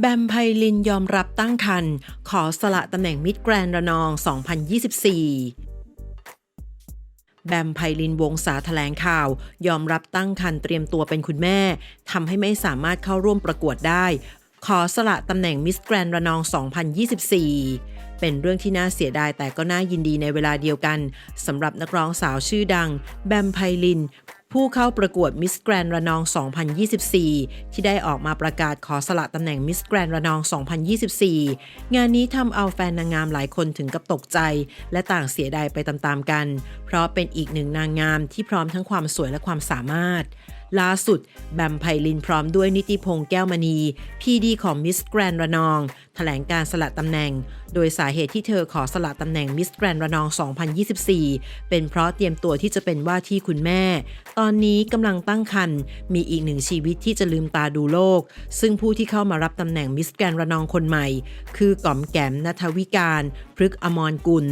แบมไพลินยอมรับตั้งครรภ์ขอสละตำแหน่งมิดแกรนด์ระนอง 2024 แบมไพลินวงศาแถลงข่าว ยอมรับตั้งครรภ์เตรียมตัวเป็นคุณแม่ทำให้ไม่สามารถเข้าร่วมประกวดได้ ขอสละตำแหน่งมิสแกรนด์ระนอง 2024 เป็นเรื่องที่น่าเสียดายแต่ก็น่ายินดีในเวลาเดียวกันสำหรับนักร้องสาวชื่อดัง แบมไพลิน ผู้เข้าประกวดมิสแกรนระนอง 2024 ที่ได้ออกมาประกาศขอสละตำแหน่งมิสแกรนระนอง 2024 งานนี้ทำเอาแฟนนางงามหลายคนถึงกับตกใจ และต่างเสียดายไปตามๆกัน เพราะเป็นอีกหนึ่งนางงามที่พร้อมทั้งความสวยและความสามารถ ล่าสุด แบมไพลินพร้อมด้วยนิติพงษ์แก้วมณี พีดีของมิสแกรนระนองแถลงการสละตำแหน่ง โดยสาเหตุที่เธอขอสละตำแหน่งมิสแกรนระนอง 2024 เป็นเพราะเตรียมตัวที่จะเป็นว่าที่คุณแม่ ตอนนี้กำลังตั้งครรภ์มีอีกหนึ่งชีวิตที่จะลืมตาดูโลก ซึ่งผู้ที่เข้ามารับตำแหน่งมิสแกรนระนองคนใหม่ คือก๋อมแก๋มนัทวิการ พฤกอมรกุล